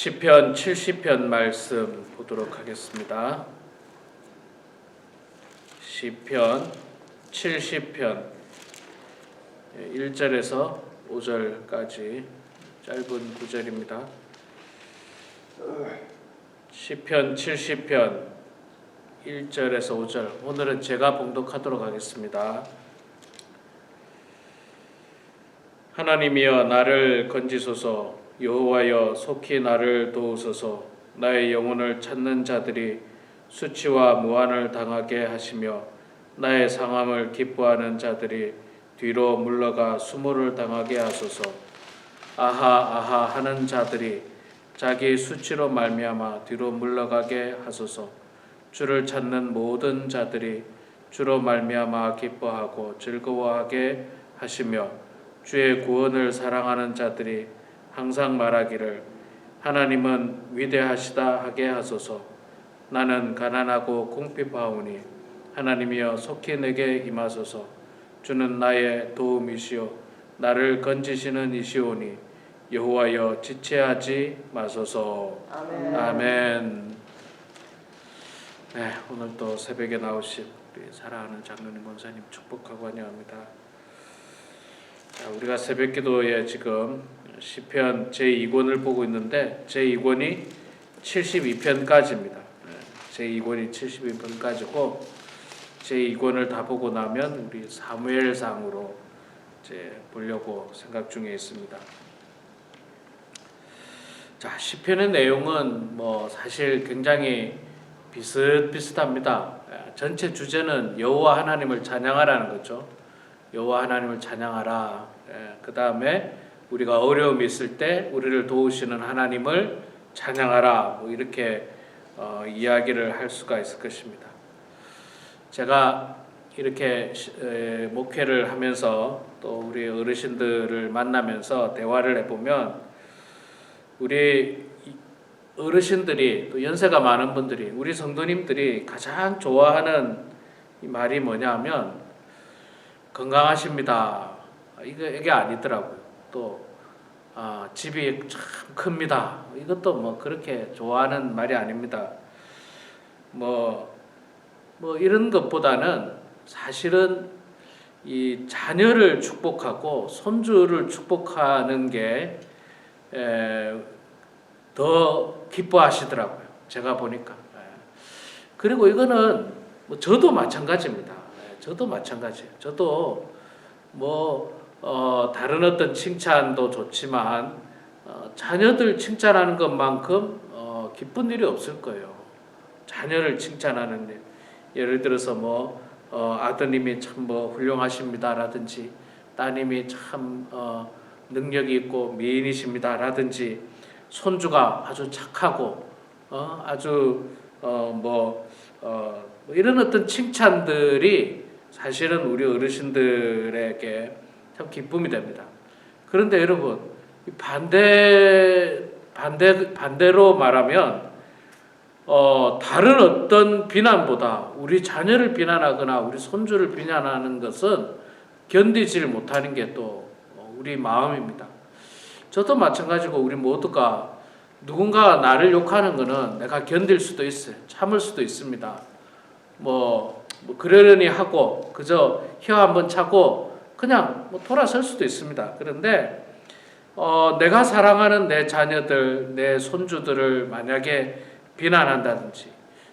시편 70편 말씀 보도록 하겠습니다. 시편 70편 1절에서 5절까지 짧은 구절입니다. 시편 70편 1절에서 5절 오늘은 제가 봉독하도록 하겠습니다. 하나님이여 나를 건지소서 여호와여 속히 나를 도우소서. 나의 영혼을 찾는 자들이 수치와 무한을 당하게 하시며 나의 상함을 기뻐하는 자들이 뒤로 물러가 수모를 당하게 하소서. 아하 아하 하는 자들이 자기 수치로 말미암아 뒤로 물러가게 하소서. 주를 찾는 모든 자들이 주로 말미암아 기뻐하고 즐거워하게 하시며 주의 구원을 사랑하는 자들이 항상 말하기를 하나님은 위대하시다 하게 하소서 나는 가난하고 궁핍하오니 하나님이여 속히 내게 임하소서 주는 나의 도움이시요 나를 건지시는 이시오니 여호와여 지체하지 마소서 아멘. 아멘. 네, 오늘 또 새벽에 나오신 우리 사랑하는 장로님 권사님 축복하고 환영합니다. 자, 우리가 새벽 기도에 지금 시편 제2권을 보고 있는데 제2권이 72편까지입니다. 제2권이 72편까지고 제2권을 다 보고 나면 우리 사무엘상으로 이제 보려고 생각 중에 있습니다. 자, 시편의 내용은 뭐 사실 굉장히 비슷비슷합니다. 예, 전체 주제는 여호와 하나님을 찬양하라는 거죠. 여호와 하나님을 찬양하라. 그 다음에 우리가 어려움이 있을 때 우리를 도우시는 하나님을 찬양하라. 뭐 이렇게 어, 이야기를 할 수가 있을 것입니다. 제가 이렇게 목회를 하면서 또 우리 어르신들을 만나면서 대화를 해보면 우리 이- 어르신들이 또 연세가 많은 분들이 우리 성도님들이 가장 좋아하는 이 말이 뭐냐면 건강하십니다. 이게 아니더라고요. 또 아, 집이 참 큽니다. 이것도 뭐 그렇게 좋아하는 말이 아닙니다. 뭐, 뭐 이런 것보다는 사실은 이 자녀를 축복하고 손주를 축복하는 게 에, 더 기뻐하시더라고요. 제가 보니까. 예. 그리고 이거는 뭐 저도 마찬가지입니다. 예, 저도 마찬가지예요. 저도 뭐 어, 다른 어떤 칭찬도 좋지만 어, 자녀들 칭찬하는 것만큼 어, 기쁜 일이 없을 거예요. 자녀를 칭찬하는 일. 예를 들어서 뭐 어, 아드님이 참 뭐 훌륭하십니다라든지 따님이 참 어, 능력이 있고 미인이십니다라든지 손주가 아주 착하고 어, 아주 어, 뭐, 어, 뭐 이런 어떤 칭찬들이 사실은 우리 어르신들에게 참 기쁨이 됩니다. 그런데 여러분 이 반대 반대 반대로 말하면 어, 다른 어떤 비난보다 우리 자녀를 비난하거나 우리 손주를 비난하는 것은 견디지를 못하는 게 또 우리 마음입니다. 저도 마찬가지고 우리 모두가 누군가 나를 욕하는 거는 내가 견딜 수도 있어요. 참을 수도 있습니다. 뭐, 뭐 그러려니 하고 그저 혀 한번 차고 그냥 뭐 돌아설 수도 있습니다. 그런데 어, 내가 사랑하는 내 자녀들, 내 손주들을 만약에 비난한다든지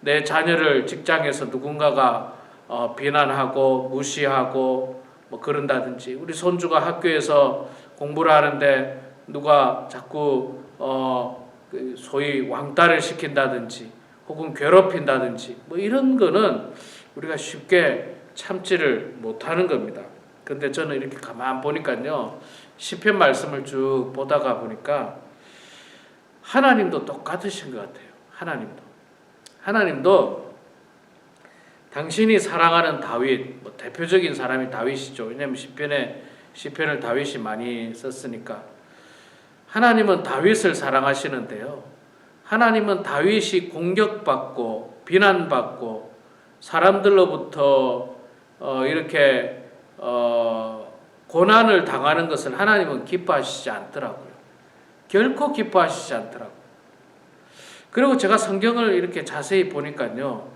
내 자녀를 직장에서 누군가가 어, 비난하고 무시하고 뭐 그런다든지 우리 손주가 학교에서 공부를 하는데 누가 자꾸 어, 그 소위 왕따를 시킨다든지 혹은 괴롭힌다든지 뭐 이런 거는 우리가 쉽게 참지를 못하는 겁니다. 근데 저는 이렇게 가만 보니까요 시편 말씀을 쭉 보다가 보니까 하나님도 똑같으신 것 같아요. 하나님도 하나님도 당신이 사랑하는 다윗 뭐 대표적인 사람이 다윗이죠. 왜냐하면 시편에 시편을 다윗이 많이 썼으니까 하나님은 다윗을 사랑하시는데요. 하나님은 다윗이 공격받고 비난받고 사람들로부터 어, 이렇게 어, 고난을 당하는 것을 하나님은 기뻐하시지 않더라고요. 결코 기뻐하시지 않더라고요. 그리고 제가 성경을 이렇게 자세히 보니까요.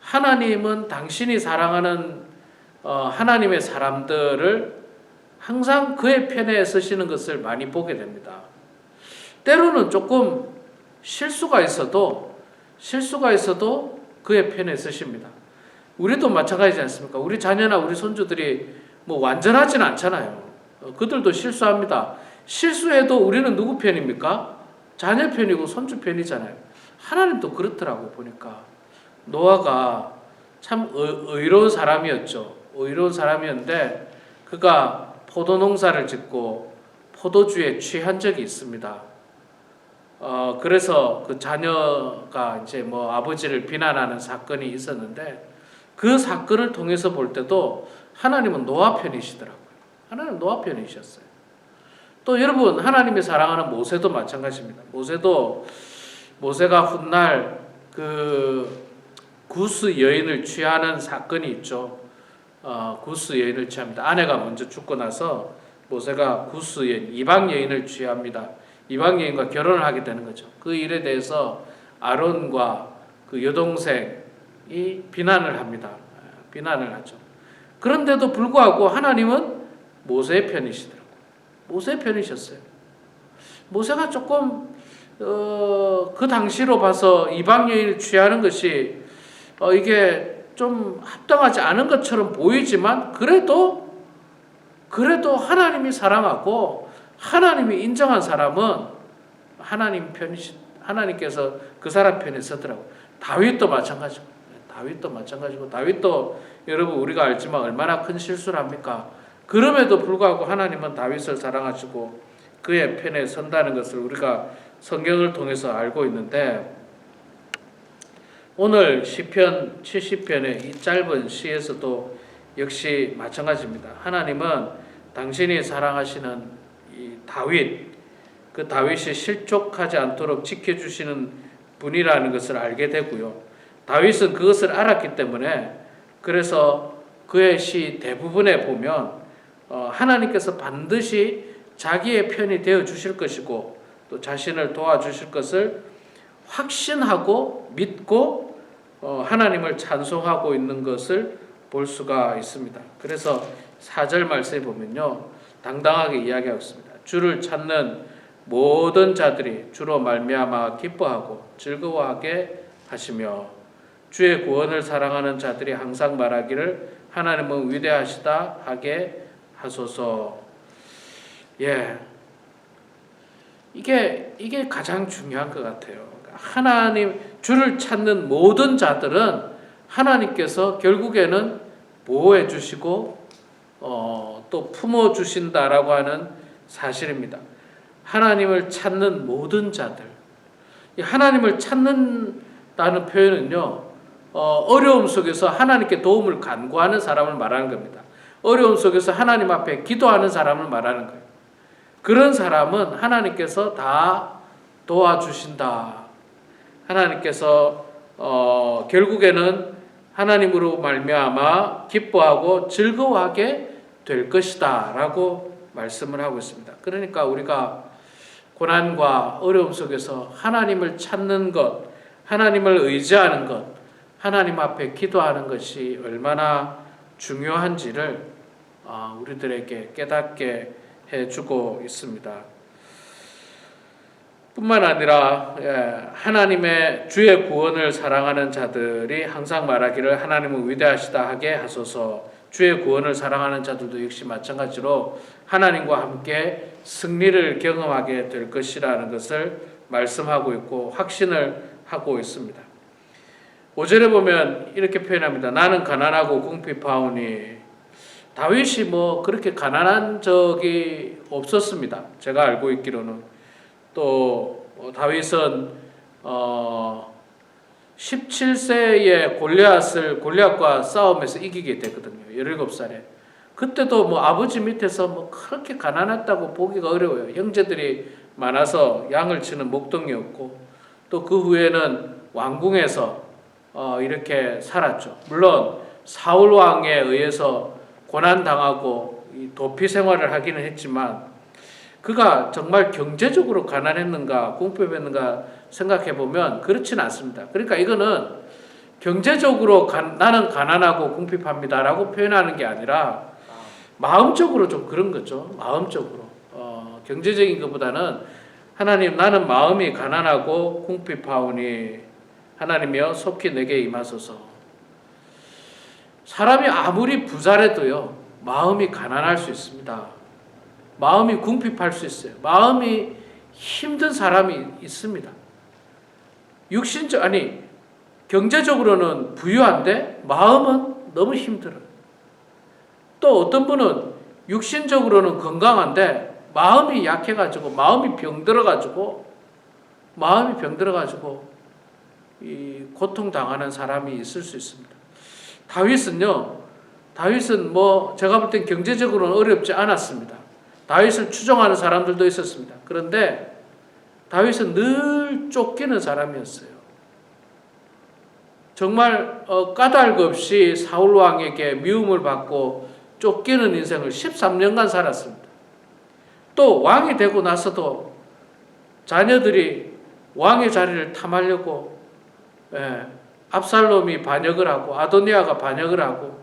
하나님은 당신이 사랑하는 어, 하나님의 사람들을 항상 그의 편에 서시는 것을 많이 보게 됩니다. 때로는 조금 실수가 있어도 실수가 있어도 그의 편에 서십니다. 우리도 마찬가지지 않습니까? 우리 자녀나 우리 손주들이 뭐 완전하진 않잖아요. 어, 그들도 실수합니다. 실수해도 우리는 누구 편입니까? 자녀 편이고 손주 편이잖아요. 하나님도 그렇더라고 보니까 노아가 참 의- 의로운 사람이었죠. 의로운 사람이었는데 그가 포도 농사를 짓고 포도주에 취한 적이 있습니다. 어 그래서 그 자녀가 이제 뭐 아버지를 비난하는 사건이 있었는데 그 사건을 통해서 볼 때도 하나님은 노아 편이시더라고요. 하나님 노아 편이셨어요. 또 여러분 하나님이 사랑하는 모세도 마찬가지입니다. 모세도 모세가 훗날 그 구스 여인을 취하는 사건이 있죠. 어, 구스 여인을 취합니다. 아내가 먼저 죽고 나서 모세가 구스 여인 이방 여인을 취합니다. 이방 여인과 결혼을 하게 되는 거죠. 그 일에 대해서 아론과 그 여동생 이 비난을 합니다. 비난을 하죠. 그런데도 불구하고 하나님은 모세의 편이시더라고요. 모세의 편이셨어요. 모세가 조금 어, 그 당시로 봐서 이방 여인을 취하는 것이 어, 이게 좀 합당하지 않은 것처럼 보이지만 그래도 그래도 하나님이 사랑하고 하나님이 인정한 사람은 하나님 편이시 하나님께서 그 사람 편에 서더라고. 다윗도 마찬가지고. 다윗도 마찬가지고 다윗도 여러분 우리가 알지만 얼마나 큰 실수를 합니까? 그럼에도 불구하고 하나님은 다윗을 사랑하시고 그의 편에 선다는 것을 우리가 성경을 통해서 알고 있는데 오늘 시편 70편의 이 짧은 시에서도 역시 마찬가지입니다. 하나님은 당신이 사랑하시는 이 다윗 그 다윗이 실족하지 않도록 지켜주시는 분이라는 것을 알게 되고요. 다윗은 그것을 알았기 때문에 그래서 그의 시 대부분에 보면 어, 하나님께서 반드시 자기의 편이 되어 주실 것이고 또 자신을 도와주실 것을 확신하고 믿고 어, 하나님을 찬송하고 있는 것을 볼 수가 있습니다. 그래서 4절 말씀에 보면요. 당당하게 이야기하고 있습니다. 주를 찾는 모든 자들이 주로 말미암아 기뻐하고 즐거워하게 하시며 주의 구원을 사랑하는 자들이 항상 말하기를 하나님은 위대하시다 하게 하소서. 예. 이게 이게 가장 중요한 것 같아요. 하나님 주를 찾는 모든 자들은 하나님께서 결국에는 보호해 주시고 어, 또 품어 주신다라고 하는 사실입니다. 하나님을 찾는 모든 자들. 이 하나님을 찾는다는 표현은요. 어, 어려움 속에서 하나님께 도움을 간구하는 사람을 말하는 겁니다. 어려움 속에서 하나님 앞에 기도하는 사람을 말하는 거예요. 그런 사람은 하나님께서 다 도와주신다. 하나님께서 어, 결국에는 하나님으로 말미암아 기뻐하고 즐거워하게 될 것이다라고 말씀을 하고 있습니다. 그러니까 우리가 고난과 어려움 속에서 하나님을 찾는 것, 하나님을 의지하는 것, 하나님 앞에 기도하는 것이 얼마나 중요한지를 어, 우리들에게 깨닫게 해주고 있습니다. 뿐만 아니라 예, 하나님의 주의 구원을 사랑하는 자들이 항상 말하기를 하나님은 위대하시다 하게 하소서. 주의 구원을 사랑하는 자들도 역시 마찬가지로 하나님과 함께 승리를 경험하게 될 것이라는 것을 말씀하고 있고 확신을 하고 있습니다. 5절에 보면 이렇게 표현합니다. 나는 가난하고 궁핍하오니 다윗이 뭐 그렇게 가난한 적이 없었습니다. 제가 알고 있기로는 또 다윗은 어 17세에 골리앗을 골리앗과 싸움에서 이기게 되거든요. 17살에. 그때도 뭐 아버지 밑에서 뭐 그렇게 가난했다고 보기가 어려워요. 형제들이 많아서 양을 치는 목동이었고 또 그 후에는 왕궁에서 어 이렇게 살았죠. 물론 사울 왕에 의해서 고난 당하고 도피 생활을 하기는 했지만 그가 정말 경제적으로 가난했는가 궁핍했는가 생각해 보면 그렇지는 않습니다. 그러니까 이거는 경제적으로 가- 나는 가난하고 궁핍합니다라고 표현하는 게 아니라 마음적으로 좀 그런 거죠. 마음적으로 어, 경제적인 것보다는 하나님 나는 마음이 가난하고 궁핍하오니 하나님이여 속히 내게 임하소서. 사람이 아무리 부자래도요 마음이 가난할 수 있습니다. 마음이 궁핍할 수 있어요. 마음이 힘든 사람이 있습니다. 육신적 아니 경제적으로는 부유한데 마음은 너무 힘들어요. 또 어떤 분은 육신적으로는 건강한데 마음이 약해가지고 마음이 병들어가지고 마음이 병들어가지고 이 고통 당하는 사람이 있을 수 있습니다. 다윗은요, 다윗은 뭐 제가 볼 땐 경제적으로는 어렵지 않았습니다. 다윗을 추종하는 사람들도 있었습니다. 그런데 다윗은 늘 쫓기는 사람이었어요. 정말 어, 까닭 없이 사울 왕에게 미움을 받고 쫓기는 인생을 13년간 살았습니다. 또 왕이 되고 나서도 자녀들이 왕의 자리를 탐하려고 예, 압살롬이 반역을 하고 아도니아가 반역을 하고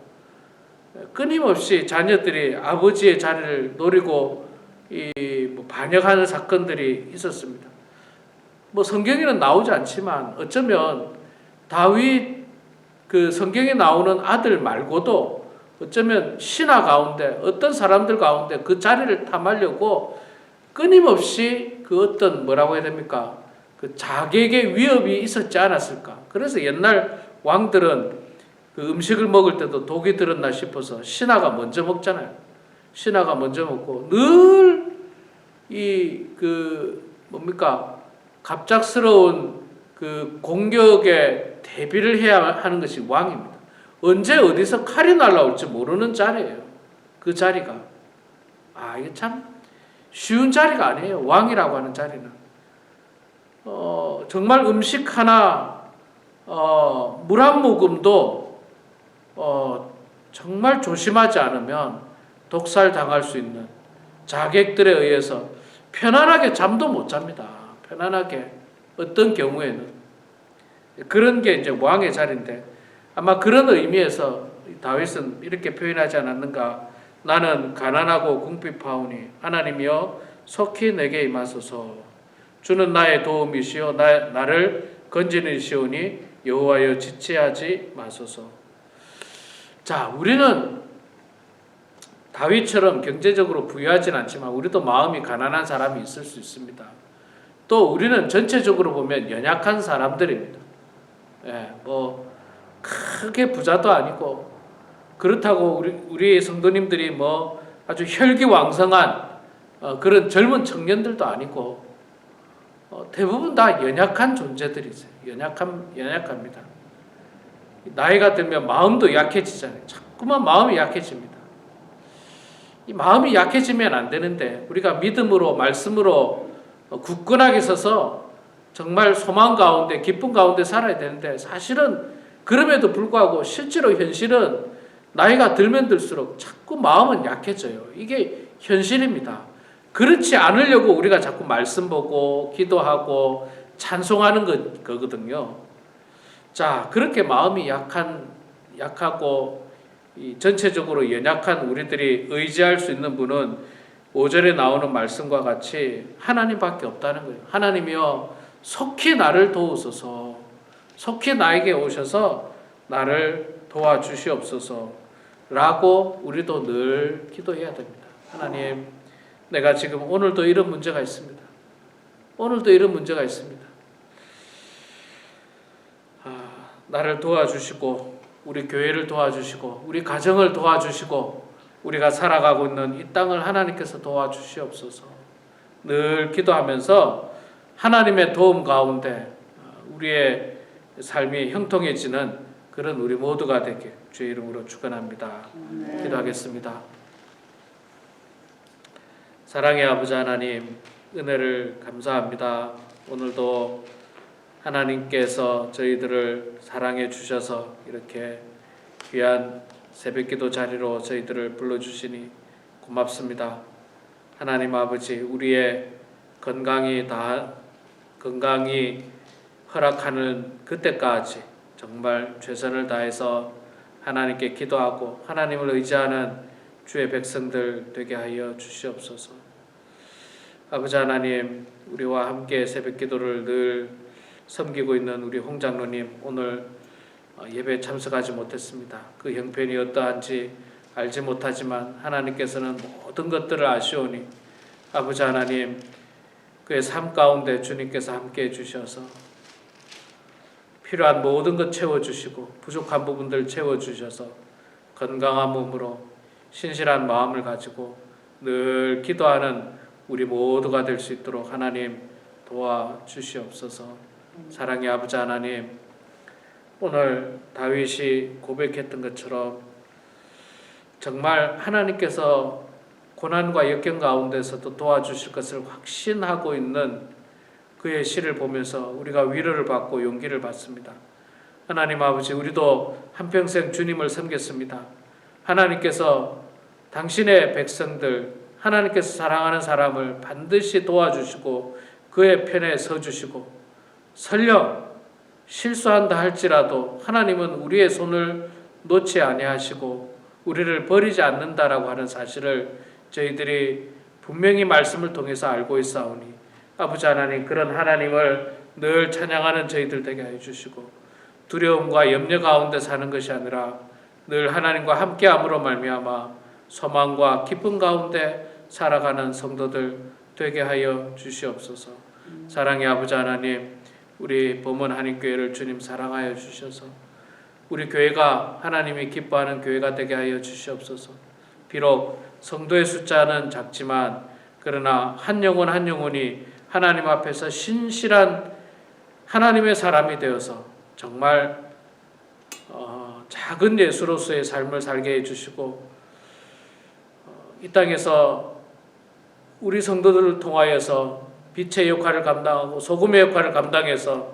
예, 끊임없이 자녀들이 아버지의 자리를 노리고 이뭐 반역하는 사건들이 있었습니다. 뭐 성경에는 나오지 않지만 어쩌면 다윗 그 성경에 나오는 아들 말고도 어쩌면 신하 가운데 어떤 사람들 가운데 그 자리를 탐하려고 끊임없이 그 어떤 뭐라고 해야 됩니까? 그 자객의 위협이 있었지 않았을까? 그래서 옛날 왕들은 그 음식을 먹을 때도 독이 들었나 싶어서 신하가 먼저 먹잖아요. 신하가 먼저 먹고 늘 이 그 뭡니까? 갑작스러운 그 공격에 대비를 해야 하는 것이 왕입니다. 언제 어디서 칼이 날라올지 모르는 자리예요. 그 자리가 아 이게 참 쉬운 자리가 아니에요. 왕이라고 하는 자리는 어 정말 음식 하나 어 물 한 모금도 어 정말 조심하지 않으면 독살 당할 수 있는 자객들에 의해서 편안하게 잠도 못 잡니다. 편안하게 어떤 경우에는 그런 게 이제 왕의 자리인데 아마 그런 의미에서 다윗은 이렇게 표현하지 않았는가? 나는 가난하고 궁핍하오니 하나님이여 속히 내게 임하소서. 주는 나의 도움이시요 나, 나를 건지는 시오니 여호와여 지체하지 마소서. 자, 우리는 다윗처럼 경제적으로 부유하진 않지만 우리도 마음이 가난한 사람이 있을 수 있습니다. 또 우리는 전체적으로 보면 연약한 사람들입니다. 예, 뭐 크게 부자도 아니고 그렇다고 우리 우리 성도님들이 뭐 아주 혈기왕성한 어, 그런 젊은 청년들도 아니고 어, 대부분 다 연약한 존재들이세요. 연약한 연약합니다. 나이가 들면 마음도 약해지잖아요. 자꾸만 마음이 약해집니다. 이 마음이 약해지면 안 되는데 우리가 믿음으로 말씀으로 어, 굳건하게 서서 정말 소망 가운데 기쁨 가운데 살아야 되는데 사실은 그럼에도 불구하고 실제로 현실은 나이가 들면 들수록 자꾸 마음은 약해져요. 이게 현실입니다. 그렇지 않으려고 우리가 자꾸 말씀 보고 기도하고 찬송하는 거, 거거든요. 자, 그렇게 마음이 약한 약하고 이 전체적으로 연약한 우리들이 의지할 수 있는 분은 5절에 나오는 말씀과 같이 하나님밖에 없다는 거예요. 하나님이여 속히 나를 도우소서. 속히 나에게 오셔서 나를 도와주시옵소서. 라고 우리도 늘 기도해야 됩니다. 하나님, 내가 지금 오늘도 이런 문제가 있습니다. 오늘도 이런 문제가 있습니다. 아, 나를 도와주시고, 우리 교회를 도와주시고, 우리 가정을 도와주시고, 우리가 살아가고 있는 이 땅을 하나님께서 도와주시옵소서. 늘 기도하면서 하나님의 도움 가운데 우리의 삶이 형통해지는 그런 우리 모두가 되게 주의 이름으로 축원합니다. 기도하겠습니다. 사랑의 아버지 하나님 은혜를 감사합니다. 오늘도 하나님께서 저희들을 사랑해 주셔서 이렇게 귀한 새벽 기도 자리로 저희들을 불러주시니 고맙습니다. 하나님 아버지 우리의 건강이 다 건강이 허락하는 그때까지 정말 최선을 다해서 하나님께 기도하고 하나님을 의지하는 주의 백성들 되게 하여 주시옵소서. 아버지 하나님 우리와 함께 새벽 기도를 늘 섬기고 있는 우리 홍 장로님 오늘 어, 예배에 참석하지 못했습니다. 그 형편이 어떠한지 알지 못하지만 하나님께서는 모든 것들을 아시오니 아버지 하나님 그의 삶 가운데 주님께서 함께 해 주셔서 필요한 모든 것 채워 주시고 부족한 부분들 채워 주셔서 건강한 몸으로 신실한 마음을 가지고 늘 기도하는 우리 모두가 될 수 있도록 하나님 도와 주시옵소서. 사랑의 아버지 하나님 오늘 다윗이 고백했던 것처럼 정말 하나님께서 고난과 역경 가운데서도 도와주실 것을 확신하고 있는 그의 시를 보면서 우리가 위로를 받고 용기를 받습니다. 하나님 아버지 우리도 한평생 주님을 섬겼습니다. 하나님께서 당신의 백성들 하나님께서 사랑하는 사람을 반드시 도와주시고 그의 편에 서 주시고 설령 실수한다 할지라도 하나님은 우리의 손을 놓지 아니하시고 우리를 버리지 않는다라고 하는 사실을 저희들이 분명히 말씀을 통해서 알고 있사오니 아버지 하나님 그런 하나님을 늘 찬양하는 저희들 되게 해 주시고 두려움과 염려 가운데 사는 것이 아니라 늘 하나님과 함께함으로 말미암아 소망과 기쁨 가운데 살아가는 성도들 되게 하여 주시옵소서. 사랑의 아버지 하나님, 우리 범원 한인교회를 주님 사랑하여 주셔서 우리 교회가 하나님이 기뻐하는 교회가 되게 하여 주시옵소서. 비록 성도의 숫자는 작지만 그러나 한 영혼 한 영혼이 하나님 앞에서 신실한 하나님의 사람이 되어서 정말 어, 작은 예수로서의 삶을 살게 해주시고 어, 이 땅에서 우리 성도들을 통하여서 빛의 역할을 감당하고 소금의 역할을 감당해서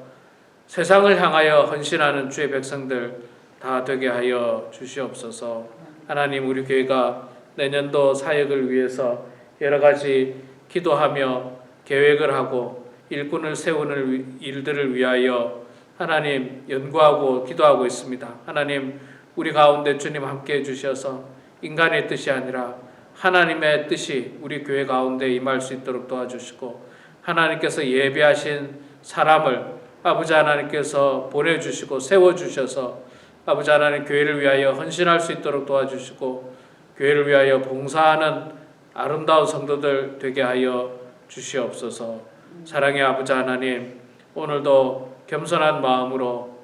세상을 향하여 헌신하는 주의 백성들 다 되게 하여 주시옵소서. 하나님 우리 교회가 내년도 사역을 위해서 여러 가지 기도하며 계획을 하고 일꾼을 세우는 일들을 위하여 하나님 연구하고 기도하고 있습니다. 하나님 우리 가운데 주님 함께 해 주셔서 인간의 뜻이 아니라 하나님의 뜻이 우리 교회 가운데 임할 수 있도록 도와주시고 하나님께서 예비하신 사람을 아버지 하나님께서 보내주시고 세워주셔서 아버지 하나님 교회를 위하여 헌신할 수 있도록 도와주시고 교회를 위하여 봉사하는 아름다운 성도들 되게 하여 주시옵소서. 사랑의 아버지 하나님 오늘도 겸손한 마음으로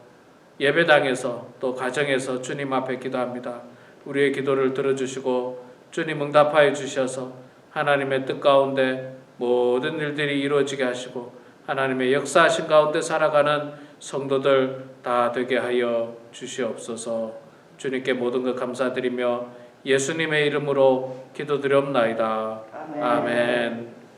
예배당에서 또 가정에서 주님 앞에 기도합니다. 우리의 기도를 들어주시고 주님 응답하여 주셔서 하나님의 뜻 가운데 모든 일들이 이루어지게 하시고 하나님의 역사하신 가운데 살아가는 성도들 다 되게 하여 주시옵소서. 주님께 모든 것 감사드리며 예수님의 이름으로 기도드리옵나이다. 아멘.